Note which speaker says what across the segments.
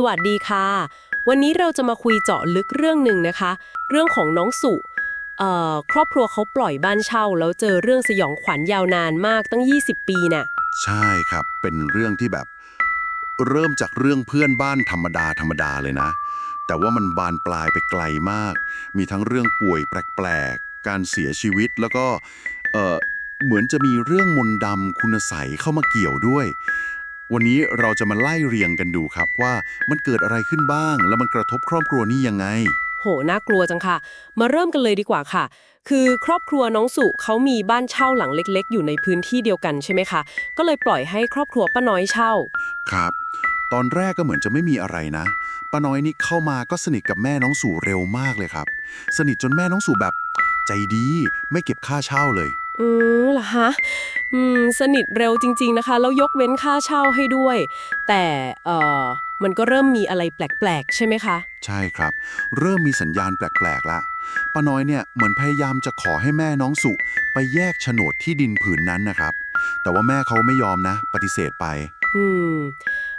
Speaker 1: สวัสดีค่ะ วันนี้เราจะมาคุยเจาะลึกเรื่องหนึ่งนะคะ เรื่องของน้องสุครอบครัวเขาปล่อยบ้านเช่า แล้วเจอเรื่องสยองขวัญยาวนานมากตั้ง 20 ปีน่ะ
Speaker 2: ใช่ครับ เป็นเรื่องที่แบบ เริ่มจากเรื่องเพื่อนบ้านธรรมดาธรรมดาเลยนะ แต่ว่ามันบานปลายไปไกลมาก มีทั้งเรื่องป่วยแปลกๆ การเสียชีวิตแล้วก็เเหมือนจะมีเรื่องมนต์ดำคุณใสยเข้ามาเกี่ยวด้วย วันนี้เราจะมาไล่เรียงกันดูครับว่ามันเกิดอะไรขึ้นบ้าง แล้วมันกระทบครอบครัวนี้ยังไง
Speaker 1: โห น่ากลัวจังค่ะ มาเริ่มกันเลยดีกว่าค่ะ คือครอบครัวน้องสุเขามีบ้านเช่าหลังเล็ก ๆ อยู่ในพื้นที่เดียวกันใช่ไหมคะ ก็เลยปล่อยให้ครอบครัวป้าน้อยเช่า
Speaker 2: ครับ ตอนแรกก็เหมือนจะไม่มีอะไรนะ ป้าน้อยนี่เข้ามาก็สนิทกับแม่น้องสู่เร็วมากเลยครับ สนิทจนแม่น้องสู่แบบใจดี ไม่เก็บค่าเช่าเลย
Speaker 1: อืมเหรอฮะ อืม สนิทเร็วจริง ๆนะคะ แล้วยกเว้นค่าเช่าให้ด้วย แต่เอ่อมันก็เริ่มมีอะไรแปลก ๆ ใช่ไหมคะ
Speaker 2: ใช่ครับ เริ่มมีสัญญาณแปลกๆละป้าน้อยเนี่ยเหมือนพยายามจะขอให้แม่น้องสุไปแยกโฉนดที่ดินผืนนั้นนะครับ แต่ว่าแม่เขาไม่ยอมนะ ปฏิเสธไป
Speaker 1: อืม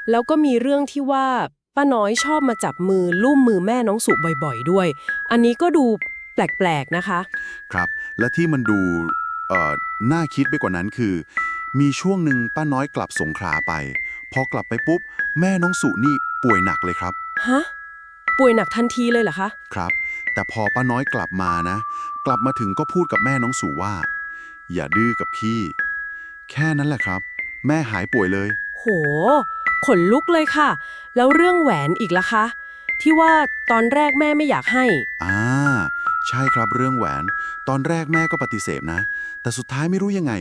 Speaker 1: แล้วก็มีเรื่องที่ว่าป้าน้อยชอบมาจับมือลุ่มมือแม่น้องสุบ่อย ๆ ด้วย อันนี้ก็ดูแปลก ๆ นะคะ
Speaker 2: ครับ และที่มันดู เอ่อน่าคิดไปกว่านั้นคือ มีช่วงหนึ่งป้าน้อยกลับสงขลาไป พอกลับไปปุ๊บ แม่น้องสุนี่ป่วยหนักเลยครับ
Speaker 1: ฮะ ป่วยหนักทันทีเลยเหรอคะ
Speaker 2: ครับ แต่พอป้าน้อยกลับมานะ กลับมาถึงก็พูดกับแม่น้องสู่ว่า อย่าดื้อกับพี่ แค่นั้นแหละครับ แม่หายป่วยเลย
Speaker 1: โห ขนลุกเลยค่ะ แล้วเรื่องแหวนอีกล่ะคะ ที่ว่าตอนแรกแม่ไม่อยากให้
Speaker 2: อ่า ใช่ครับเรื่องแหวน ตอนแรกแม่ก็ปฏิเสธนะ แต่สุดท้ายไม่รู้ยังไง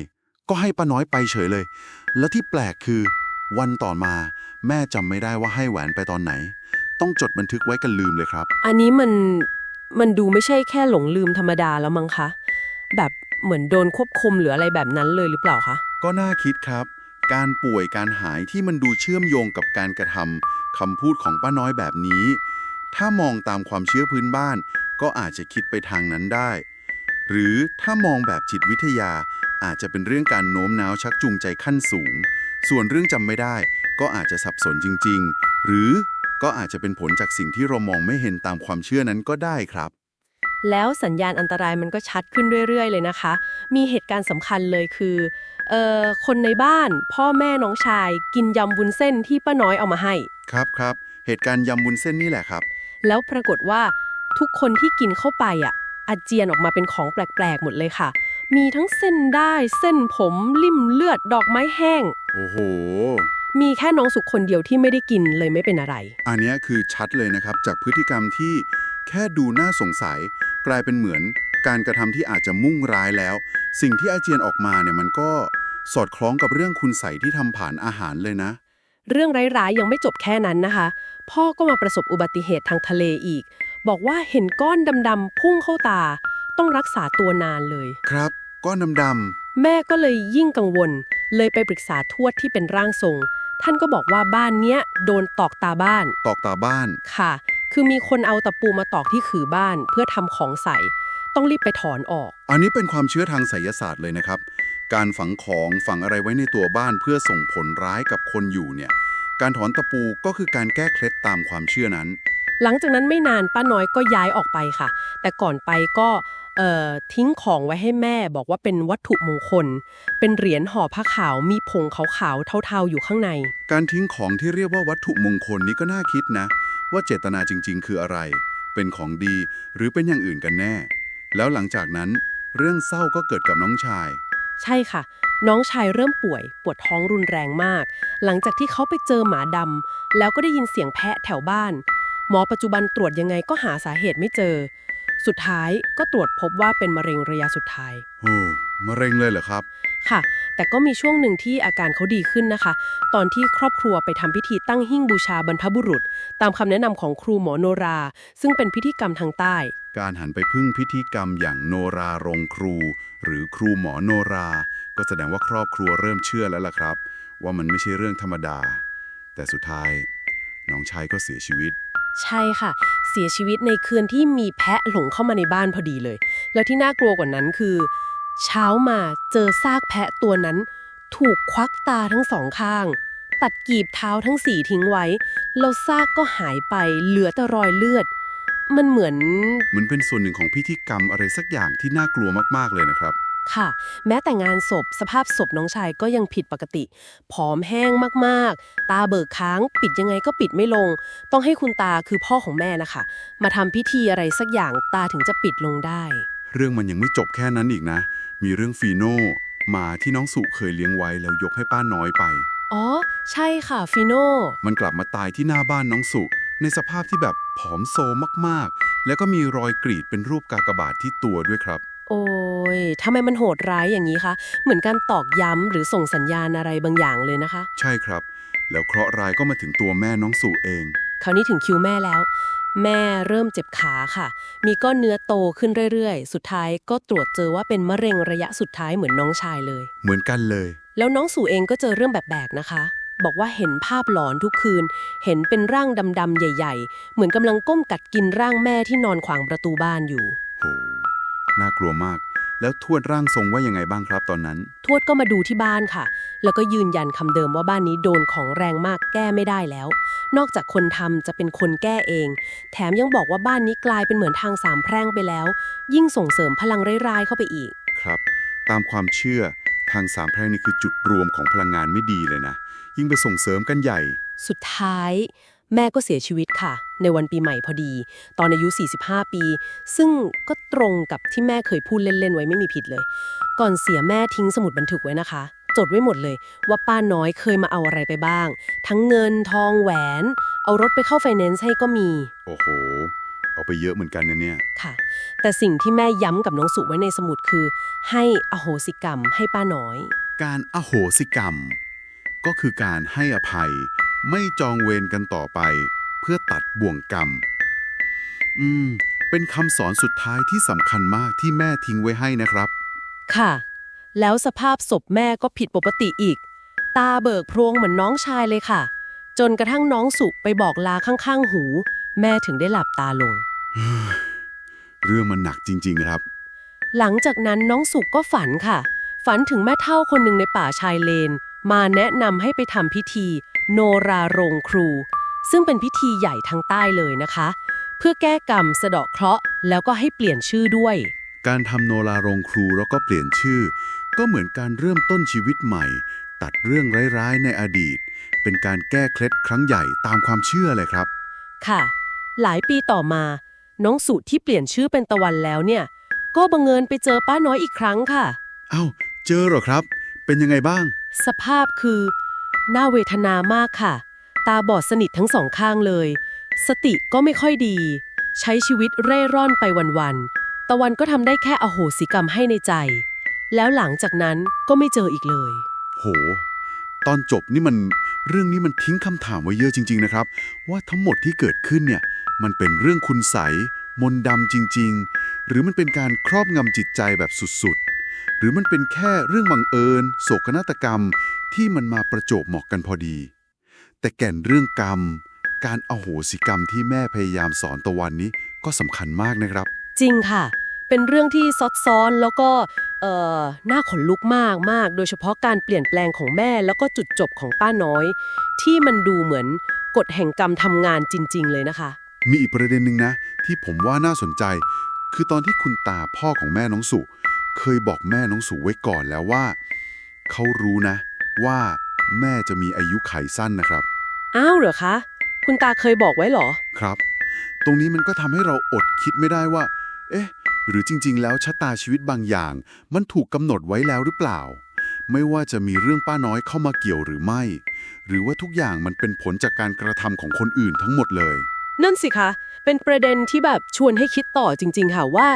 Speaker 2: ก็ให้ป้าน้อยไปเฉยเลย แล้วที่แปลกคือ วันต่อมา แม่จำไม่ได้ว่าให้แหวนไปตอนไหน ต้องจดบันทึกไว้กันลืมเลยครับ
Speaker 1: อันนี้มันมันดูไม่ใช่แค่หลงลืมธรรมดาแล้วมั้งคะ แบบเหมือนโดนควบคุมหรืออะไรแบบนั้นเลยหรือเปล่าคะ
Speaker 2: ก็น่าคิดครับ การป่วยการหายที่มันดูเชื่อมโยงกับการกระทำคำพูดของป้าน้อยแบบนี้ ถ้ามองตามความเชื่อพื้นบ้าน ก็อาจจะคิดไปทางนั้นได้ หรือถ้ามองแบบจิตวิทยาอาจจะเป็นเรื่องการโน้มน้าวชักจูงใจขั้นสูง ส่วนเรื่องจำไม่ได้ ก็อาจจะสับสนจริง ๆ หรือก็อาจจะเป็นผลจากสิ่งที่เรามองไม่เห็นตามความเชื่อนั้นก็ได้ครับ
Speaker 1: แล้วสัญญาณอันตรายมันก็ชัดขึ้นเรื่อย ๆ เลยนะคะ มีเหตุการณ์สำคัญเลยคือเอ่อคนในบ้าน พ่อแม่น้องชาย กินยำวุ้นเส้นที่ป้าน้อยเอามาให้
Speaker 2: ครับครับเหตุการณ์ยำวุ้นเส้นนี่แหละครับ
Speaker 1: แล้วปรากฏว่าทุกคนที่กินเข้าไปอะ อาเจียนออกมาเป็นของแปลกๆ หมดเลยค่ะ มีทั้งเส้นได้เส้นผมลิ่มเลือดดอกไม้แห้ง
Speaker 2: โอ้โห
Speaker 1: มีแค่น้องสุขคนเดียวที่ไม่ได้กินเลยไม่เป็นอะไร
Speaker 2: อันเนี้ยคือชัดเลยนะครับ จากพฤติกรรมที่แค่ดูน่าสงสัย กลายเป็นเหมือนการกระทำที่อาจจะมุ่งร้ายแล้ว สิ่งที่อาเจียนออกมาเนี่ยมันก็สอดคล้องกับเรื่องคุณใสยที่ทำผ่านอาหารเลยนะ
Speaker 1: เรื่องร้ายๆยังไม่จบแค่นั้นนะคะ พ่อก็มาประสบอุบัติเหตุทางทะเลอีก บอกว่าเห็นก้อนดำๆพุ่งเข้าตา ต้องรักษาตัวนานเลย
Speaker 2: ครับ ก้อนดำ
Speaker 1: แม่ก็เลยยิ่งกังวล เลยไปปรึกษาทวดที่เป็นร่างทรง ท่านก็บอกว่าบ้านเนี้ยโดนตอกตาบ้าน
Speaker 2: ๆตอกตาบ้าน
Speaker 1: ค่ะ คือมีคนเอาตะปูมาตอกที่ขือบ้านเพื่อทำของใส่ ต้องรีบไปถอนออก
Speaker 2: อันนี้เป็นความเชื่อทางไสยศาสตร์เลยนะครับ การฝังของฝังอะไรไว้ในตัวบ้านเพื่อส่งผลร้ายกับคนอยู่เนี่ย การถอนตะปูก็คือการแก้เคล็ดตามความเชื่อนั้น
Speaker 1: หลังจากนั้นไม่นานป้าน้อยก็ย้ายออกไปค่ะ แต่ก่อนไปก็เอ่อทิ้งของไว้ให้แม่บอกว่าเป็นวัตถุมงคล เป็นเหรียญห่อผ้าขาวมีผงขาวๆเทาๆอยู่ข้างใน
Speaker 2: การทิ้งของที่เรียกว่าวัตถุมงคลนี้ก็น่าคิดนะ ว่าเจตนาจริง ๆ คืออะไร เป็นของดีหรือเป็นอย่างอื่นกันแน่ แล้วหลังจากนั้นเรื่องเศร้าก็เกิดกับน้องชาย
Speaker 1: ใช่ค่ะ น้องชายเริ่มป่วย ปวดท้องรุนแรงมาก หลังจากที่เขาไปเจอหมาดำแล้วก็ได้ยินเสียงแพะแถวบ้าน หมอปัจจุบันตรวจยังไงก็หาสาเหตุไม่เจอ สุดท้ายก็ตรวจพบว่าเป็นมะเร็งระยะสุดท้าย
Speaker 2: โอ้มะเร็งเลยเหรอครับ
Speaker 1: ค่ะ แต่ก็มีช่วงหนึ่งที่อาการเขาดีขึ้นนะคะ ตอนที่ครอบครัวไปทำพิธีตั้งหิ้งบูชาบรรพบุรุษ ตามคำแนะนำของครูหมอโนรา ซึ่งเป็นพิธีกรรมทางใต้
Speaker 2: การหันไปพึ่งพิธีกรรมอย่างโนรารงครู หรือครูหมอโนรา ก็แสดงว่าครอบครัวเริ่มเชื่อแล้วล่ะครับ ว่ามันไม่ใช่เรื่องธรรมดา แต่สุดท้ายน้องชายก็เสียชีวิต
Speaker 1: ใช่ค่ะ เสียชีวิตในคืนที่มีแพะหลงเข้ามาในบ้านพอดีเลย แล้วที่น่ากลัวกว่านั้นคือ เช้ามาเจอซากแพะตัวนั้น ถูกควักตาทั้งสองข้าง ตัดกีบเท้าทั้งสี่ทิ้งไว้ แล้วซากก็หายไปเหลือแต่รอยเลือด มันเหมือน
Speaker 2: เหมือนเป็นส่วนหนึ่งของพิธีกรรมอะไรสักอย่างที่น่ากลัวมากๆเลยนะครับ
Speaker 1: ค่ะ แม้แต่งานศพสภาพศพน้องชายก็ยังผิดปกติผอมแห้งมากๆ ตาเบิกค้าง ปิดยังไงก็ปิดไม่ลง ต้องให้คุณตาคือพ่อของแม่นะคะ มาทำพิธีอะไรสักอย่างตาถึงจะปิดลงได้
Speaker 2: เรื่องมันยังไม่จบแค่นั้นอีกนะ มีเรื่องฟีโน่หมาที่น้องสุเคยเลี้ยงไว้แล้วยกให้ป้าน้อยไป
Speaker 1: อ๋อ ใช่ค่ะฟิโน่
Speaker 2: มันกลับมาตายที่หน้าบ้านน้องสุในสภาพที่แบบผอมโซมากๆ แล้วก็มีรอยกรีดเป็นรูปกากบาทที่ตัวด้วยครับ
Speaker 1: โอ้ยทำไมมันโหดร้ายอย่างนี้คะ เหมือนการตอกย้ำหรือส่งสัญญาณอะไรบางอย่างเลยนะคะ
Speaker 2: ใช่ครับ แล้วเคราะห์ร้ายก็มาถึงตัวแม่น้องสุเอง
Speaker 1: คราวนี้ถึงคิวแม่แล้ว แม่เริ่มเจ็บขาค่ะ มีก้อนเนื้อโตขึ้นเรื่อยๆ สุดท้ายก็ตรวจเจอว่าเป็นมะเร็งระยะสุดท้ายเหมือนน้องชายเลย
Speaker 2: เหมือนกันเลย
Speaker 1: แล้วน้องสู่เองก็เจอเรื่องแบบแบกนะคะ บอกว่าเห็นภาพหลอนทุกคืน เห็นเป็นร่างดำๆใหญ่ ๆ เหมือนกำลังก้มกัดกินร่างแม่ที่นอนขวางประตูบ้านอยู่
Speaker 2: โห น่ากลัวมาก แล้วทวดร่างทรงว่ายังไงบ้างครับตอนนั้น
Speaker 1: ทวดก็มาดูที่บ้านค่ะ แล้วก็ยืนยันคำเดิมว่าบ้านนี้โดนของแรงมากแก้ไม่ได้แล้ว นอกจากคนทำจะเป็นคนแก้เอง แถมยังบอกว่าบ้านนี้กลายเป็นเหมือนทางสามแพร่งไปแล้ว ยิ่งส่งเสริมพลังร้ายๆเข้าไปอีก
Speaker 2: ครับ ตามความเชื่อทางสามแพร่งนี่คือจุดรวมของพลังงานไม่ดีเลยนะ ยิ่งไปส่งเสริมกันใหญ่
Speaker 1: สุดท้าย แม่ก็เสียชีวิตค่ะ ในวันปีใหม่พอดี ตอนอายุ 45 ปี ซึ่งก็ตรงกับที่แม่เคยพูดเล่น ๆ ไว้ไม่มีผิดเลย ก่อนเสียแม่ทิ้งสมุดบันทึกไว้นะคะ จดไว้หมดเลย ว่าป้าน้อยเคยมาเอาอะไรไปบ้าง ทั้งเงินทองแหวน เอารถไปเข้าไฟแนนซ์ให้ก็มี
Speaker 2: โอ้โห เอาไปเยอะเหมือนกันนะเนี่ย
Speaker 1: ค่ะ แต่สิ่งที่แม่ย้ำกับน้องสุไว้ในสมุดคือ ให้อโหสิกรรมให้ป้าน้อย
Speaker 2: การอโหสิกรรม ก็คือการให้อภัย ไม่จองเวรกันต่อไป เพื่อตัดบ่วงกรรม อืม เป็นคำสอนสุดท้ายที่สำคัญมากที่แม่ทิ้งไว้ให้นะครับ
Speaker 1: ค่ะ แล้วสภาพศพแม่ก็ผิดปกติอีก ตาเบิกโพรงเหมือนน้องชายเลยค่ะ จนกระทั่งน้องสุไปบอกลาข้างๆ หู แม่ถึงได้หลับตาลง
Speaker 2: เรื่องมันหนักจริง ๆ ครับ
Speaker 1: หลังจากนั้นน้องสุก็ฝันค่ะ ฝันถึงแม่เท่าคนหนึ่งในป่าชายเลน มาแนะนำให้ไปทำพิธีโนราโรงครู ซึ่งเป็นพิธีใหญ่ทางใต้เลยนะคะ เพื่อแก้กรรมสะเดาะเคราะห์แล้วก็ให้เปลี่ยนชื่อด้วย
Speaker 2: การทำโนราโรงครูแล้วก็เปลี่ยนชื่อ ก็เหมือนการเริ่มต้นชีวิตใหม่ ตัดเรื่องร้ายๆในอดีต เป็นการแก้เคล็ดครั้งใหญ่ตามความเชื่อเลยครับ
Speaker 1: ค่ะ หลายปีต่อมา น้องสุที่เปลี่ยนชื่อเป็นตะวันแล้วเนี่ย ก็บังเอิญไปเจอป้าน้อยอีกครั้งค่ะ
Speaker 2: เอ้า เจอเหรอครับ เป็นยังไงบ้าง
Speaker 1: สภาพคือน่าเวทนามากค่ะ ตาบอดสนิททั้งสองข้างเลย สติก็ไม่ค่อยดี ใช้ชีวิตเร่ร่อนไปวันๆ ตะวันก็ทำได้แค่อโหสิกรรมให้ในใจ แล้วหลังจากนั้นก็ไม่เจออีกเลย
Speaker 2: โห ตอนจบนี่มันเรื่องนี้มันทิ้งคำถามไว้เยอะจริง ๆ นะครับ ว่าทั้งหมดที่เกิดขึ้นเนี่ย มันเป็นเรื่องคุณใสมนต์ดำจริง ๆ หรือมันเป็นการครอบงำจิตใจแบบสุดๆ หรือมันเป็นแค่เรื่องบังเอิญ โศกนาฏกรรมที่มันมาประจวบเหมาะกันพอดี แต่แก่นเรื่องกรรม การอโหสิกรรมที่แม่พยายามสอนตะวันนี้ก็สำคัญมากนะครับ
Speaker 1: จริงค่ะ เป็นเรื่องที่ซับซ้อนแล้วก็เอ่อน่าขนลุกมากมาก โดยเฉพาะการเปลี่ยนแปลงของแม่แล้วก็จุดจบของป้าน้อย ที่มันดูเหมือนกฎแห่งกรรมทำงานจริง ๆ เลยนะคะ
Speaker 2: มีอีกประเด็นหนึ่งนะ ที่ผมว่าน่าสนใจ คือตอนที่คุณตาพ่อของแม่น้องสุ เคยบอกแม่น้องสุไว้ก่อนแล้วว่า เขารู้นะ ว่าแม่จะมีอายุไขสั้นนะครับ
Speaker 1: อ้าวเหรอคะ คุณตาเคยบอกไว้เหรอ
Speaker 2: ครับ ตรงนี้มันก็ทำให้เราอดคิดไม่ได้ว่า เอ๊ะ หรือจริง ๆ แล้วชะตาชีวิตบางอย่าง มันถูกกำหนดไว้แล้วหรือเปล่า ไม่ว่าจะมีเรื่องป้าน้อยเข้ามาเกี่ยวหรือไม่ หรือว่าทุกอย่างมันเป็นผลจากการกระทำของคนอื่นทั้งหมดเลย
Speaker 1: นั่นสิคะ เป็นประเด็นที่แบบชวนให้คิดต่อจริง ๆ ค่ะว่า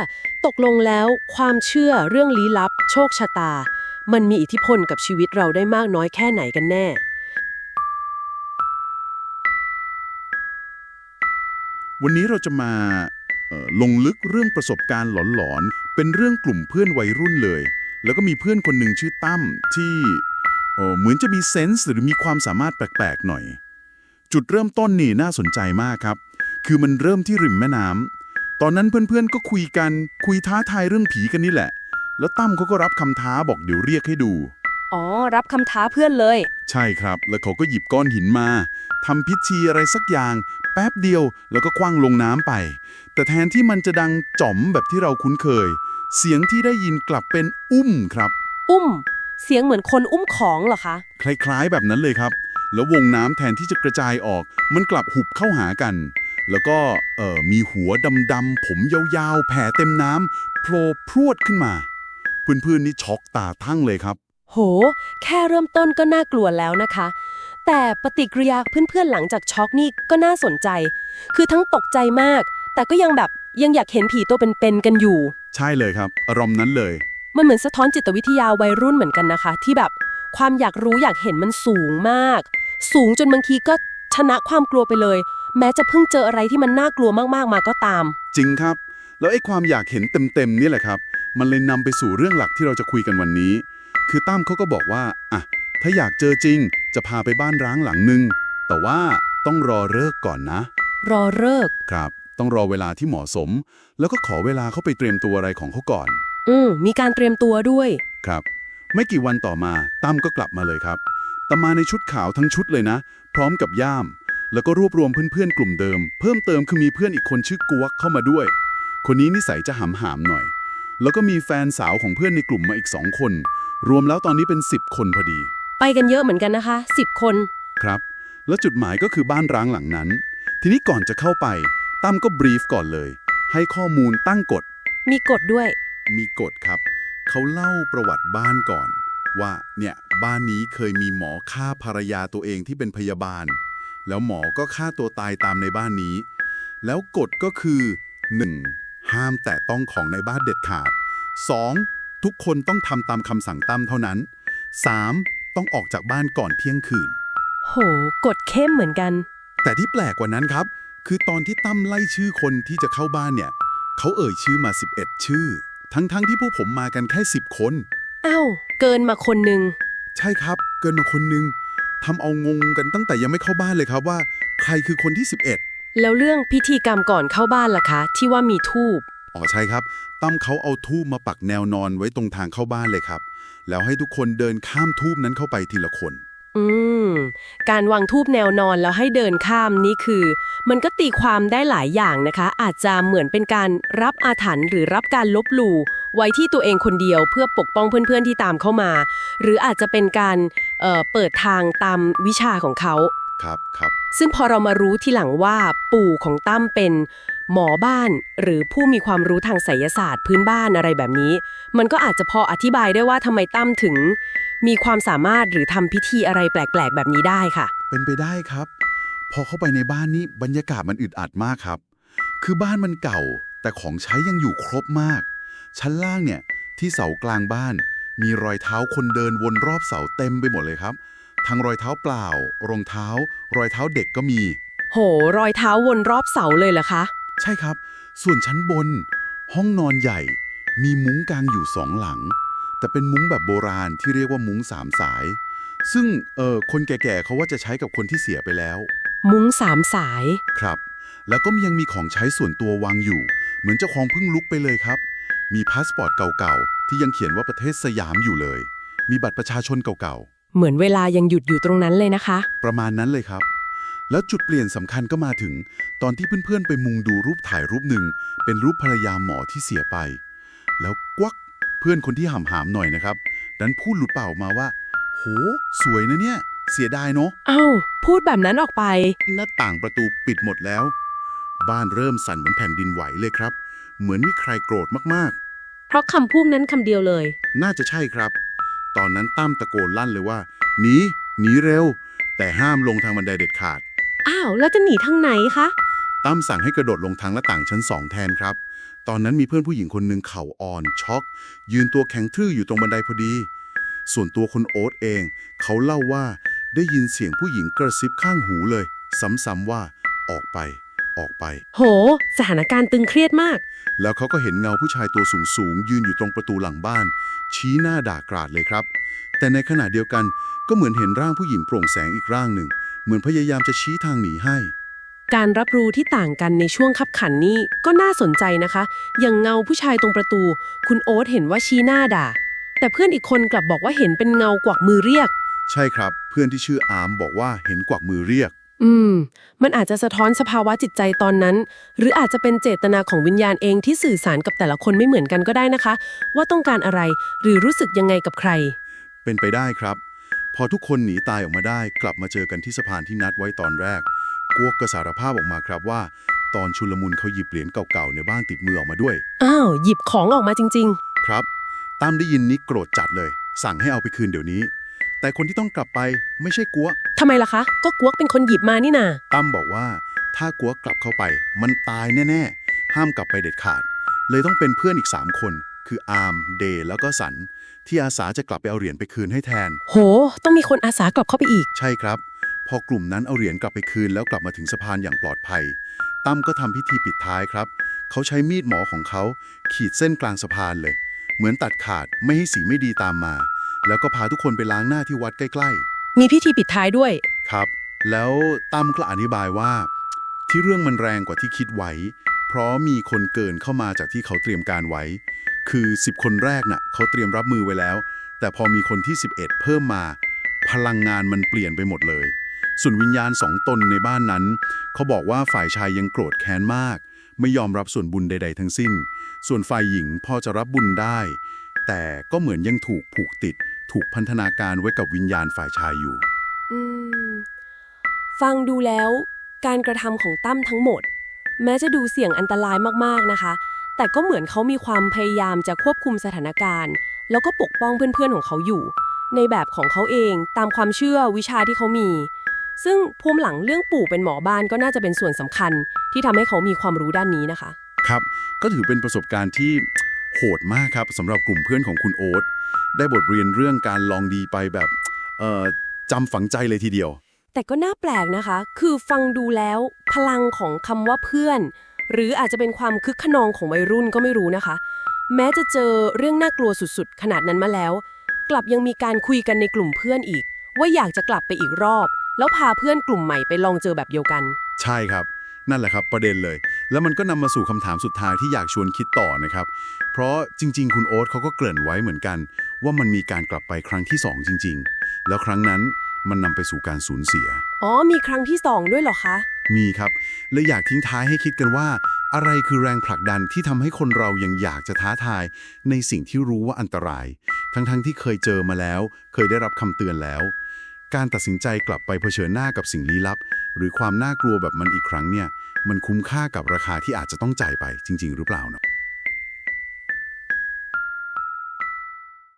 Speaker 1: ตกลงแล้วความเชื่อเรื่องลี้ลับ โชคชะตา มันมีอิทธิพลกับชีวิตเราได้มากน้อยแค่ไหนกันแน่
Speaker 3: วันนี้เราจะมาลงลึกเรื่องประสบการณ์หลอนๆ เป็นเรื่องกลุ่มเพื่อนวัยรุ่นเลย แล้วก็มีเพื่อนคนหนึ่งชื่อตั้มที่เหมือนจะมีเซนส์หรือมีความสามารถแปลกๆ หน่อย จุดเริ่มต้นนี่น่าสนใจมากครับ คือมันเริ่มที่ริมแม่น้ำตอนนั้นเพื่อนๆก็คุยกันคุยท้าทายเรื่องผีกันนี่แหละ แล้วตั้มเขาก็รับคำท้าบอกเดี๋ยวเรียกให้ดู
Speaker 4: อ๋อ รับคำท้าเพื่อนเลย
Speaker 2: ใช่ครับ แล้วเขาก็หยิบก้อนหินมาทำพิธีอะไรสักอย่าง แป๊บเดียวแล้วก็คว้างลงน้ำไป แต่แทนที่มันจะดังจ๋อมแบบที่เราคุ้นเคย เสียงที่ได้ยินกลับเป็นอุ้มครับ
Speaker 1: อุ้ม เสียงเหมือนคนอุ้มของเหรอคะ
Speaker 2: คล้ายๆแบบนั้นเลยครับแล้ววงน้ำแทนที่จะกระจายออก มันกลับหุบเข้าหากัน แล้วก็เอ่อมีหัวดำๆผมยาวๆ แผ่เต็มน้ำโผล่พรวดขึ้นมาเพื่อนๆนี่ช็อกตาทั้งเลยครับ
Speaker 1: โห แค่เริ่มต้นก็น่ากลัวแล้วนะคะ แต่ปฏิกิริยาเพื่อนๆหลังจากช็อกนี่ก็น่าสนใจ คือทั้งตกใจมาก แต่ก็ยังแบบยังอยากเห็นผีตัวเป็นๆกันอยู่
Speaker 2: ใช่เลยครับ อารมณ์นั้นเลย
Speaker 1: มันเหมือนสะท้อนจิตวิทยาวัยรุ่นเหมือนกันนะคะ ที่แบบความอยากรู้อยากเห็นมันสูงมาก สูงจนบางทีก็ชนะความกลัวไปเลย แม้จะเพิ่งเจออะไรที่มันน่ากลัวมากๆมาก็ตาม
Speaker 2: จริงครับ แล้วไอ้ความอยากเห็นเต็มๆนี่แหละครับ มันเลยนำไปสู่เรื่องหลักที่เราจะคุยกันวันนี้ คือตั้มเขาก็บอกว่าอะถ้าอยากเจอจริง จะพาไปบ้านร้างหลังหนึ่งแต่ว่าต้องรอเลิกษ์ก่อนนะ
Speaker 1: รอเลิกษ์
Speaker 2: ครับ ต้องรอเวลาที่เหมาะสม แล้วก็ขอเวลาเขาไปเตรียมตัวอะไรของเขาก่อน
Speaker 1: อืมมีการเตรียมตัวด้วย
Speaker 2: ครับ ไม่กี่วันต่อมาตั้มก็กลับมาเลยครับแต่มาในชุดขาวทั้งชุดเลยนะ พร้อมกับย่าม แล้วก็รวบรวมเพื่อนๆกลุ่มเดิม เพิ่มเติมคือมีเพื่อนอีกคนชื่อกวกเข้ามาด้วย คนนี้นิสัยจะหำหามๆหน่อย แล้วก็มีแฟนสาวของเพื่อนในกลุ่มมาอีกสองคน รวมแล้วตอนนี้เป็น 10 คนพอดี
Speaker 1: ไปกันเยอะเหมือนกันนะคะ 10 คน
Speaker 2: ครับ แล้วจุดหมายก็คือบ้านร้างหลังนั้น ทีนี้ก่อนจะเข้าไปตั้มก็บรีฟก่อนเลย ให้ข้อมูลตั้งกฎ
Speaker 1: มีกฎด้วย
Speaker 2: มีกฎครับ เขาเล่าประวัติบ้านก่อน ว่าเนี่ยบ้านนี้เคยมีหมอฆ่าภรรยาตัวเองที่เป็นพยาบาล แล้วหมอก็ฆ่าตัวตายตามในบ้านนี้ แล้วกฎก็คือ 1. ห้ามแตะต้องของในบ้านเด็ดขาด 2. ทุกคนต้องทำตามคำสั่งตั้มเท่านั้น 3. ต้องออกจากบ้านก่อนเที่ยงคืน
Speaker 1: โห กฎเข้มเหมือนกัน
Speaker 2: แต่ที่แปลกกว่านั้นครับ คือตอนที่ตั้มไล่ชื่อคนที่จะเข้าบ้านเนี่ย เขาเอ่ยชื่อมา 11 ชื่อ ทั้งๆที่พวกผมมากันแค่ 10 คน
Speaker 1: อ้าวเกินมาคนหนึ่ง
Speaker 2: ใช่ครับ เกินมาคนนึง ทำเอางงกันตั้งแต่ยังไม่เข้าบ้านเลยครับว่า ใครคือคนที่11
Speaker 1: แล้วเรื่องพิธีกรรมก่อนเข้าบ้านล่ะคะ ที่ว่ามีทูบ
Speaker 2: อ๋อใช่ครับ ตั้มเขาเอาทูบมาปักแนวนอนไว้ตรงทางเข้าบ้านเลยครับ แล้วให้ทุกคนเดินข้ามทูบนั้นเข้าไปทีละคน
Speaker 1: อืม การวางทูบแนวนอนแล้วให้เดินข้ามนี่คือ มันก็ตีความได้หลายอย่างนะคะ อาจจะเหมือนเป็นการรับอาถรรพ์หรือรับการลบหลู่ไว้ที่ตัวเองคนเดียวเพื่อปกป้องเพื่อนๆที่ตามเข้ามา หรืออาจจะเป็นการ เอ่อเปิดทางตามวิชาของเขา
Speaker 2: ครับครับ
Speaker 1: ซึ่งพอเรามารู้ทีหลังว่าปู่ของตั้มเป็นหมอบ้านหรือผู้มีความรู้ทางไสยศาสตร์พื้นบ้านอะไรแบบนี้ มันก็อาจจะพออธิบายได้ว่าทำไมตั้มถึง มีความสามารถหรือทำพิธีอะไรแปลกๆ แบบนี้ได้ค่ะ
Speaker 2: เป็นไปได้ครับ พอเข้าไปในบ้านนี้บรรยากาศมันอึดอัดมากครับ คือบ้านมันเก่า แต่ของใช้ยังอยู่ครบมาก ชั้นล่างเนี่ยที่เสากลางบ้าน มีรอยเท้าคนเดินวนรอบเสาเต็มไปหมดเลยครับ ทั้งรอยเท้าเปล่า รองเท้า รอยเท้าเด็กก็มี
Speaker 1: โห รอยเท้าวนรอบเสาเลยเหรอคะ
Speaker 2: ใช่ครับ ส่วนชั้นบน ห้องนอนใหญ่ มีมุ้งกางอยู่สองหลัง แต่เป็นมุ้งแบบโบราณที่เรียกว่ามุ้งสามสาย ซึ่งเออคนแก่ๆเขาว่าจะใช้กับคนที่เสียไปแล้ว
Speaker 1: มุ้งสามสาย
Speaker 2: ครับ แล้วก็ยังมีของใช้ส่วนตัววางอยู่ เหมือนเจ้าของเพิ่งลุกไปเลยครับ มีพาสปอร์ตเก่าๆ ที่ยังเขียนว่าประเทศสยามอยู่เลย มีบัตรประชาชนเก่า
Speaker 1: เหมือนเวลายังหยุดอยู่ตรงนั้นเลยนะคะ
Speaker 2: ๆ ประมาณนั้นเลยครับ แล้วจุดเปลี่ยนสำคัญก็มาถึง ตอนที่เพื่อนๆ ไปมุงดูรูปถ่ายรูปหนึ่ง เป็นรูปภรรยาหมอที่เสียไป แล้วกวักเพื่อนคนที่หำหามๆหน่อยนะครับดันพูดหลุดเปล่าออกมาว่า โห สวยนะเนี่ย เสียดายเนาะ
Speaker 1: เอ้า พูดแบบนั้นออกไป
Speaker 2: หน้าต่างประตูปิดหมดแล้ว บ้านเริ่มสั่นเหมือนแผ่นดินไหวเลยครับ เหมือนมีใครโกรธมาก
Speaker 1: เพราะคำพูดนั้นคำเดียวเลย
Speaker 2: ๆน่าจะใช่ครับ ตอนนั้นตั้มตะโกนลั่นเลยว่า หนี หนีเร็ว แต่ห้ามลงทางบันไดเด็ดขาด
Speaker 1: อ้าวแล้วจะหนีทางไหนคะ
Speaker 2: ตั้มสั่งให้กระโดดลงทางหน้าต่างชั้นสองแทนครับ ตอนนั้นมีเพื่อนผู้หญิงคนหนึ่งเข่าอ่อน ช็อก ยืนตัวแข็งทื่ออยู่ตรงบันไดพอดี ส่วนตัวคุณโอ๊ตเอง เขาเล่าว่าได้ยินเสียงผู้หญิงกระซิบข้างหูเลย ซ้ำๆว่า ออกไป ออกไป
Speaker 1: โห สถานการณ์ตึงเครียดมาก
Speaker 2: แล้วเขาก็เห็นเงาผู้ชายตัวสูงๆยืนอยู่ตรงประตูหลังบ้าน ชี้หน้าด่ากราดเลยครับ แต่ในขณะเดียวกันก็เหมือนเห็นร่างผู้หญิงโปร่งแสงอีกร่างหนึ่ง เหมือนพยายามจะชี้ทางหนีให้
Speaker 1: การรับรู้ที่ต่างกันในช่วงขับขันนี่ก็น่าสนใจนะคะ อย่างเงาผู้ชายตรงประตู คุณโอ๊ตเห็นว่าชี้หน้าด่า แต่เพื่อนอีกคนกลับบอกว่าเห็นเป็นเงากวักมือเรียก
Speaker 2: ใช่ครับ เพื่อนที่ชื่ออาร์มบอกว่าเห็นกวักมือเรียก
Speaker 1: อืม มันอาจจะสะท้อนสภาวะจิตใจตอนนั้น หรืออาจจะเป็นเจตนาของวิญญาณเองที่สื่อสารกับแต่ละคนไม่เหมือนกันก็ได้นะคะ ว่าต้องการอะไรหรือรู้สึกยังไงกับใคร
Speaker 2: เป็นไปได้ครับ พอทุกคนหนีตายออกมาได้ กลับมาเจอกันที่สะพานที่นัดไว้ตอนแรกกวกก็สารภาพออกมาครับว่า ตอนชุลมุนเขาหยิบเหรียญเก่าๆในบ้านติดมือออกมาด้วย
Speaker 1: อ้าว หยิบของออกมาจริง
Speaker 2: ครับตั้มได้ยินนี้โกรธจัดเลย สั่งให้เอาไปคืนเดี๋ยวนี้ แต่คนที่ต้องกลับไปไม่ใช่กัว
Speaker 1: ๆทำไมล่ะคะ ก็กวกเป็นคนหยิบมานี่นา
Speaker 2: ตั้มบอกว่าถ้ากัวกลับเข้าไป มันตายแน่ๆ ห้ามกลับไปเด็ดขาด เลยต้องเป็นเพื่อนอีก 3 คน คืออาร์มเดย์แล้วก็สัน ที่อาสาจะกลับไปเอาเหรียญไปคืนให้แทน
Speaker 1: โห ต้องมีคนอาสากลับเข้าไปอีก
Speaker 2: ใช่ครับ พอกลุ่มนั้นเอาเหรียญกลับไปคืนแล้วกลับมาถึงสะพานอย่างปลอดภัย ตั้มก็ทำพิธีปิดท้ายครับ เขาใช้มีดหมอของเขา ขีดเส้นกลางสะพานเลย เหมือนตัดขาดไม่ให้สีไม่ดีตามมา แล้วก็พาทุกคนไปล้างหน้าที่วัดใกล้
Speaker 1: มีพิธีปิดท้ายด้วย
Speaker 2: ๆ ครับ แล้วตั้มก็อธิบายว่า ที่เรื่องมันแรงกว่าที่คิดไว้ เพราะมีคนเกินเข้ามาจากที่เขาเตรียมการไว้ คือ 10 คนแรกน่ะเขาเตรียมรับมือไว้แล้ว แต่พอมีคนที่ 11 เพิ่มมา พลังงานมันเปลี่ยนไปหมดเลย ส่วนวิญญาณสองตนในบ้านนั้น เขาบอกว่าฝ่ายชายยังโกรธแค้นมาก ไม่ยอมรับส่วนบุญใด ๆ ทั้งสิ้น ส่วนฝ่ายหญิงพอจะรับบุญได้ แต่ก็เหมือนยังถูกผูกติด ถูกพันธนาการไว้กับวิญญาณฝ่ายชายอยู่
Speaker 1: อืม ฟังดูแล้ว การกระทำของตั้มทั้งหมด แม้จะดูเสี่ยงอันตรายมากๆนะคะ แต่ก็เหมือนเขามีความพยายามจะควบคุมสถานการณ์ แล้วก็ปกป้องเพื่อนๆของเขาอยู่ ในแบบของเขาเองตามความเชื่อวิชาที่เขามี ซึ่งภูมิหลังเรื่องปู่เป็นหมอบ้านก็น่าจะเป็นส่วนสำคัญ ที่ทำให้เขามีความรู้ด้านนี้นะคะ
Speaker 2: ครับ ก็ถือเป็นประสบการณ์ที่โหดมากครับสำหรับกลุ่มเพื่อนของคุณโอ๊ต ได้บทเรียนเรื่องการลองดีไปแบบเอ่อจำฝังใจเลยทีเดียว
Speaker 1: แต่ก็น่าแปลกนะคะ คือฟังดูแล้วพลังของคำว่าเพื่อน หรืออาจจะเป็นความคึกขนองของวัยรุ่นก็ไม่รู้นะคะ แม้จะเจอเรื่องน่ากลัวสุดๆ ขนาดนั้นมาแล้ว กลับยังมีการคุยกันในกลุ่มเพื่อนอีก ว่าอยากจะกลับไปอีกรอบ แล้วพาเพื่อนกลุ่มใหม่ไปลองเจอแบบเดียวกัน
Speaker 2: ใช่ครับนั่นแหละครับประเด็นเลย แล้วมันก็นำมาสู่คำถามสุดท้ายที่อยากชวนคิดต่อนะครับ เพราะจริง ๆ คุณโอ๊ตเขาก็เกริ่นไว้เหมือนกัน ว่ามันมีการกลับไปครั้งที่สองจริง ๆ แล้วครั้งนั้นมันนำไปสู่การสูญเสีย
Speaker 1: อ๋อ มีครั้งที่สองด้วยเหรอคะ
Speaker 2: มีครับเลยอยากทิ้งท้ายให้คิดกันว่า อะไรคือแรงผลักดันที่ทำให้คนเรายังอยากจะท้าทาย ในสิ่งที่รู้ว่าอันตราย ทั้งๆที่เคยเจอมาแล้ว เคยได้รับคำเตือนแล้ว การตัดสินใจกลับไปเผชิญหน้ากับสิ่งลี้ลับ หรือความน่ากลัวแบบมันอีกครั้งเนี่ย มันคุ้มค่ากับราคาที่อาจจะต้องจ่ายไปจริง ๆ หรือเปล่าเนาะ